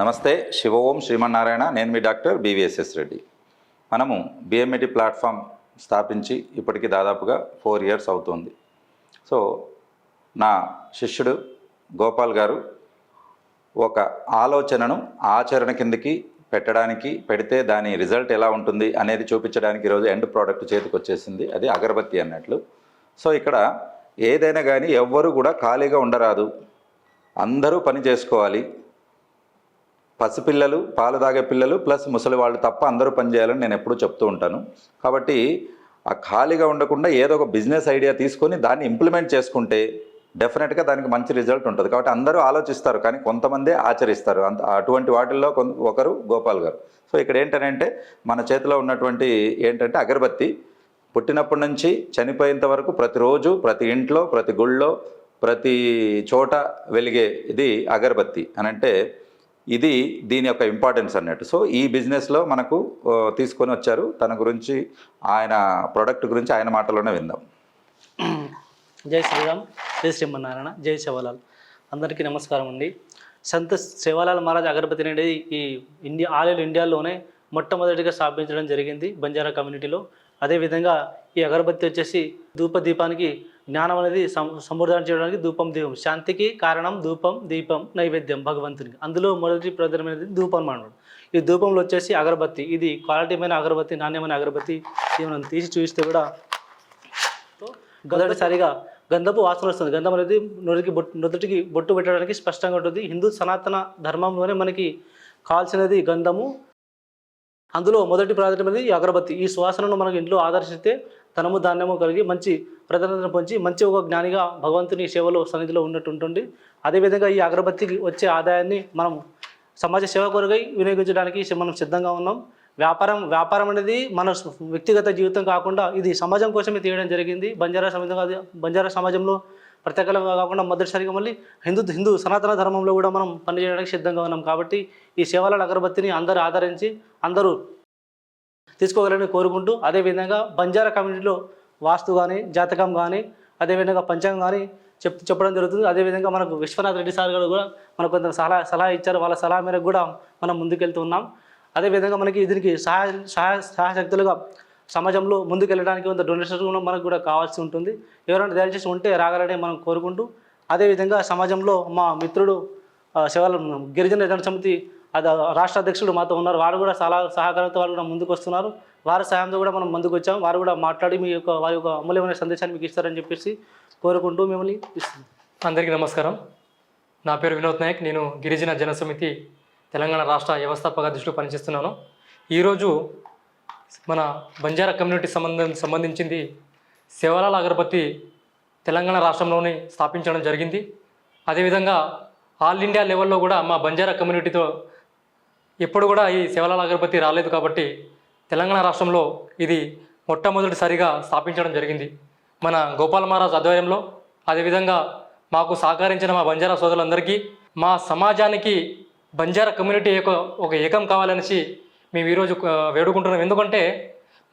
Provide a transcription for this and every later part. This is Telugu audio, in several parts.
నమస్తే శివ ఓం శ్రీమన్నారాయణ. నేను మీ డాక్టర్ బీవీఎస్ఎస్ రెడ్డి. మనము బిఎంఈటి ప్లాట్ఫామ్ స్థాపించి ఇప్పటికి దాదాపుగా ఫోర్ ఇయర్స్ అవుతుంది. సో నా శిష్యుడు గోపాల్ గారు ఒక ఆలోచనను ఆచరణ కిందకి పెట్టడానికి పెడితే దాని రిజల్ట్ ఎలా ఉంటుంది అనేది చూపించడానికి ఈరోజు ఎండ్ ప్రోడక్ట్ చేతికి వచ్చేసింది. అది అగరబత్తి అన్నట్లు. సో ఇక్కడ ఏదైనా కానీ ఎవ్వరు కూడా ఖాళీగా ఉండరాదు. అందరూ పని చేసుకోవాలి. పసిపిల్లలు పాలు తాగే పిల్లలు ప్లస్ ముసలి వాళ్ళు తప్ప అందరూ పనిచేయాలని నేను ఎప్పుడూ చెప్తూ ఉంటాను. కాబట్టి ఆ ఖాళీగా ఉండకుండా ఏదో ఒక బిజినెస్ ఐడియా తీసుకొని దాన్ని ఇంప్లిమెంట్ చేసుకుంటే డెఫినెట్గా దానికి మంచి రిజల్ట్ ఉంటుంది. కాబట్టి అందరూ ఆలోచిస్తారు కానీ కొంతమందే ఆచరిస్తారు. అంత అటువంటి వాటిల్లో కొంత ఒకరు గోపాల్ గారు. సో ఇక్కడ ఏంటంటే మన చేతిలో ఉన్నటువంటి ఏంటంటే అగరబత్తి పుట్టినప్పటి నుంచి చనిపోయేంత వరకు ప్రతిరోజు ప్రతి ఇంట్లో ప్రతి గుళ్ళో ప్రతి చోట వెలిగే ఇది అగరబత్తి. అని అంటే ఇది దీని యొక్క ఇంపార్టెన్స్ అన్నట్టు. సో ఈ బిజినెస్లో మనకు తీసుకొని వచ్చారు. తన గురించి ఆయన ప్రోడక్ట్ గురించి ఆయన మాటలోనే విందాం. జై శ్రీరామ్. జై శ్రీమన్నారాయణ. జై శివలాల్. అందరికీ నమస్కారం అండి. సంత శివలాల్ మహారాజ్ అగరబత్తి అనేది ఈ ఇండియా ఆల్ ఇండియాలోనే మొట్టమొదటిగా స్థాపించడం జరిగింది బంజారా కమ్యూనిటీలో అదేవిధంగా ఈ అగరబత్తి వచ్చేసి ధూప దీపానికి జ్ఞానం అనేది సం సంబోధన చేయడానికి ధూపం దీపం శాంతికి కారణం ధూపం దీపం నైవేద్యం భగవంతునికి. అందులో మొదటి ప్రధానమైనది ధూపం అన్నమాట ఈ ధూపంలో వచ్చేసి అగరబత్తి. ఇది క్వాలిటీమైన అగరబత్తి నాణ్యమైన అగరబత్తి ఇది మనం తీసి చూస్తే కూడా మొదటిసారిగా గంధపు వాసన వస్తుంది. గంధం అనేది నుదుటికి బొట్టు నుదుటికి బొట్టు పెట్టడానికి స్పష్టంగా ఉంటుంది. హిందూ సనాతన ధర్మంలోనే మనకి కావాల్సినది గంధము. అందులో మొదటి ప్రాధాన్యమైనది అగరబత్తి. ఈ సువాసనను మనకు ఇంట్లో ఆదర్శిస్తే ధనము ధాన్యము కలిగి మంచి ప్రధానతను పొంచి మంచి ఒక జ్ఞానిగా భగవంతుని సేవలో సన్నిధిలో ఉన్నట్టు ఉంటుంది అదేవిధంగా ఈ అగరబత్తికి వచ్చే ఆదాయాన్ని మనం సమాజ సేవ కొరకై వినియోగించడానికి మనం సిద్ధంగా ఉన్నాం. వ్యాపారం వ్యాపారం అనేది మన వ్యక్తిగత జీవితం కాకుండా ఇది సమాజం కోసమే తీయడం జరిగింది. బంజారా సమాజం బంజారా సమాజంలో ప్రత్యేకంగా కాకుండా మొదటిసారిగా మళ్ళీ హిందూ హిందూ సనాతన ధర్మంలో కూడా మనం పనిచేయడానికి సిద్ధంగా ఉన్నాం. కాబట్టి ఈ సేవల అగరబత్తిని అందరూ ఆదరించి అందరూ తీసుకోగలని కోరుకుంటూ అదేవిధంగా బంజారా కమ్యూనిటీలో వాస్తు కానీ జాతకం కానీ అదేవిధంగా పంచాంగం కానీ చెప్ చెప్పడం జరుగుతుంది. అదేవిధంగా మనకు విశ్వనాథ్ రెడ్డి సార్ గారు కూడా మనకు కొంత సలహా సలహా ఇచ్చారు. వాళ్ళ సలహా మేరకు కూడా మనం ముందుకెళ్తున్నాం అదేవిధంగా మనకి దీనికి సహాయ సహాయ సహాయశక్తులుగా సమాజంలో ముందుకెళ్ళడానికి కొంత డొనేషన్ కూడా మనకు కూడా కావాల్సి ఉంటుంది. ఎవరైనా దయచేసి ఉంటే రాగలని మనం కోరుకుంటూ అదేవిధంగా సమాజంలో మా మిత్రుడు శివాల గిరిజన జన సమితి అది రాష్ట్ర అధ్యక్షుడు మాతో ఉన్నారు. వారు కూడా చాలా సహకారంతో వారు కూడా ముందుకు వస్తున్నారు. వారి సహాయంతో కూడా మనం ముందుకు వచ్చాం. వారు కూడా మాట్లాడి మీ యొక్క వారి యొక్క అమూల్యమైన సందేశాన్ని మీకు ఇస్తారని చెప్పేసి కోరుకుంటూ మిమ్మల్ని ఇస్తున్నాం. అందరికీ నమస్కారం. నా పేరు వినోద్ నాయక్. నేను గిరిజన జనసమితి తెలంగాణ రాష్ట్ర వ్యవస్థాపక అధ్యక్షుడు పనిచేస్తున్నాను. ఈరోజు మన బంజారా కమ్యూనిటీ సంబంధం సంబంధించింది శివలాల్ అగరబత్తి తెలంగాణ రాష్ట్రంలోనే స్థాపించడం జరిగింది. అదేవిధంగా ఆల్ ఇండియా లెవెల్లో కూడా మా బంజారా కమ్యూనిటీతో ఎప్పుడు కూడా ఈ శివలాల్ అగరబత్తి రాలేదు కాబట్టి తెలంగాణ రాష్ట్రంలో ఇది మొట్టమొదటిసారిగా స్థాపించడం జరిగింది. మన గోపాల మహారాజ్ ఆధ్వర్యంలో అదేవిధంగా మాకు సహకరించిన మా బంజారా సోదరులందరికీ మా సమాజానికి బంజారా కమ్యూనిటీ యొక్క ఒక ఏకం కావాలనేసి మేము ఈరోజు వేడుకుంటున్నాం. ఎందుకంటే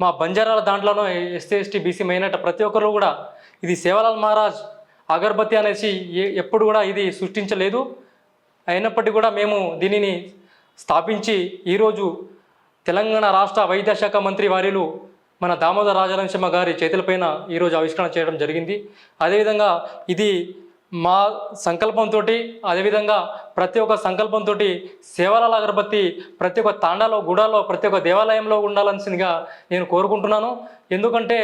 మా బంజారాల దాంట్లోనూ ఎస్సీ ఎస్టీ బీసీ మైనట్ ప్రతి ఒక్కరు కూడా ఇది సేవలాల్ మహారాజ్ అగరబత్తి అనేసి ఏ- ఎప్పుడు కూడా ఇది సృష్టించలేదు. అయినప్పటికీ కూడా మేము దీనిని స్థాపించి ఈరోజు తెలంగాణ రాష్ట్ర వైద్య శాఖ మంత్రి వారిలు మన దామోదర రాజనరసింహ గారి చేతులపైన ఈరోజు ఆవిష్కరణ చేయడం జరిగింది. అదేవిధంగా ఇది మా సంకల్పంతో అదేవిధంగా ప్రతి ఒక్క సంకల్పంతో సేవలాల అగరబత్తి ప్రతి ఒక్క తాండాలో గుడాలో ప్రతి ఒక్క దేవాలయంలో ఉండాల్సిందిగా నేను కోరుకుంటున్నాను. ఎందుకంటే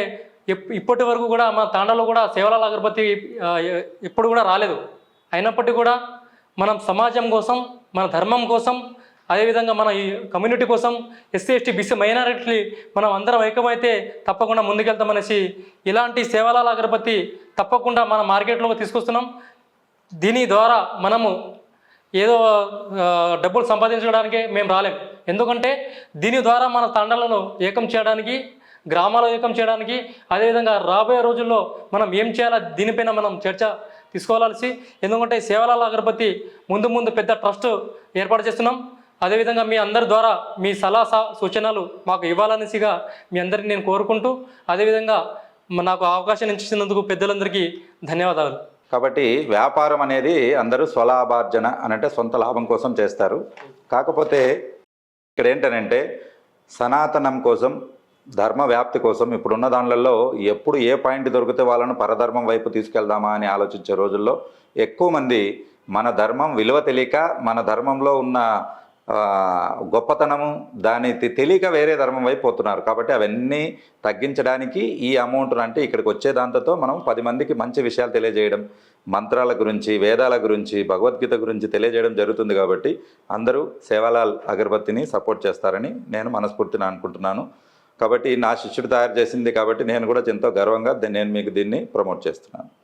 ఇప్పటి వరకు కూడా మా తాండాలో కూడా సేవలాల అగరబత్తి ఎప్పుడు కూడా రాలేదు. అయినప్పటికీ కూడా మనం సమాజం కోసం మన ధర్మం కోసం అదేవిధంగా మన ఈ కమ్యూనిటీ కోసం ఎస్సీ ఎస్టీ బీసీ మైనారిటీ మనం అందరం ఐక్యమైతే తప్పకుండా ముందుకెళ్తామనేసి ఇలాంటి సేవలాల అగరబత్తి తప్పకుండా మన మార్కెట్లోకి తీసుకొస్తున్నాం. దీని ద్వారా మనము ఏదో డబ్బులు సంపాదించడానికే మేము రాలేం. ఎందుకంటే దీని ద్వారా మన తండాలను ఏకం చేయడానికి గ్రామాలు ఏకం చేయడానికి అదేవిధంగా రాబోయే రోజుల్లో మనం ఏం చేయాలో దీనిపైన మనం చర్చ తీసుకోవాల్సి ఎందుకంటే సేవలాల అగరబత్తి ముందు ముందు పెద్ద ట్రస్ట్ ఏర్పాటు చేస్తున్నాం. అదేవిధంగా మీ అందరి ద్వారా మీ సలహా సూచనలు మాకు ఇవ్వాలనేసిగా మీ అందరిని నేను కోరుకుంటూ అదేవిధంగా నాకు అవకాశం ఇచ్చినందుకు పెద్దలందరికీ ధన్యవాదాలు. కాబట్టి వ్యాపారం అనేది అందరూ స్వలాభార్జన అని అంటే సొంత లాభం కోసం చేస్తారు. కాకపోతే ఇక్కడ ఏంటనంటే సనాతనం కోసం ధర్మ వ్యాప్తి కోసం ఇప్పుడున్న దానిలలో ఎప్పుడు ఏ పాయింట్ దొరికితే వాళ్ళను పరధర్మం వైపు తీసుకెళ్దామా అని ఆలోచించే రోజుల్లో ఎక్కువ మంది మన ధర్మం విలువ తెలియక మన ధర్మంలో ఉన్న గొప్పతనము దాని తెలియక వేరే ధర్మం వైపు పోతున్నారు. కాబట్టి అవన్నీ తగ్గించడానికి ఈ అమౌంట్ అంటే ఇక్కడికి వచ్చే దాంతో మనం పది మందికి మంచి విషయాలు తెలియజేయడం మంత్రాల గురించి వేదాల గురించి భగవద్గీత గురించి తెలియజేయడం జరుగుతుంది కాబట్టి అందరూ సేవాలాల్ అగరబత్తిని సపోర్ట్ చేస్తారని నేను మనస్ఫూర్తిని అనుకుంటున్నాను. కాబట్టి నా శిష్యుడు తయారు చేసింది కాబట్టి నేను కూడా ఎంతో గర్వంగా దీన్ని- నేను మీకు దీన్ని ప్రమోట్ చేస్తున్నాను.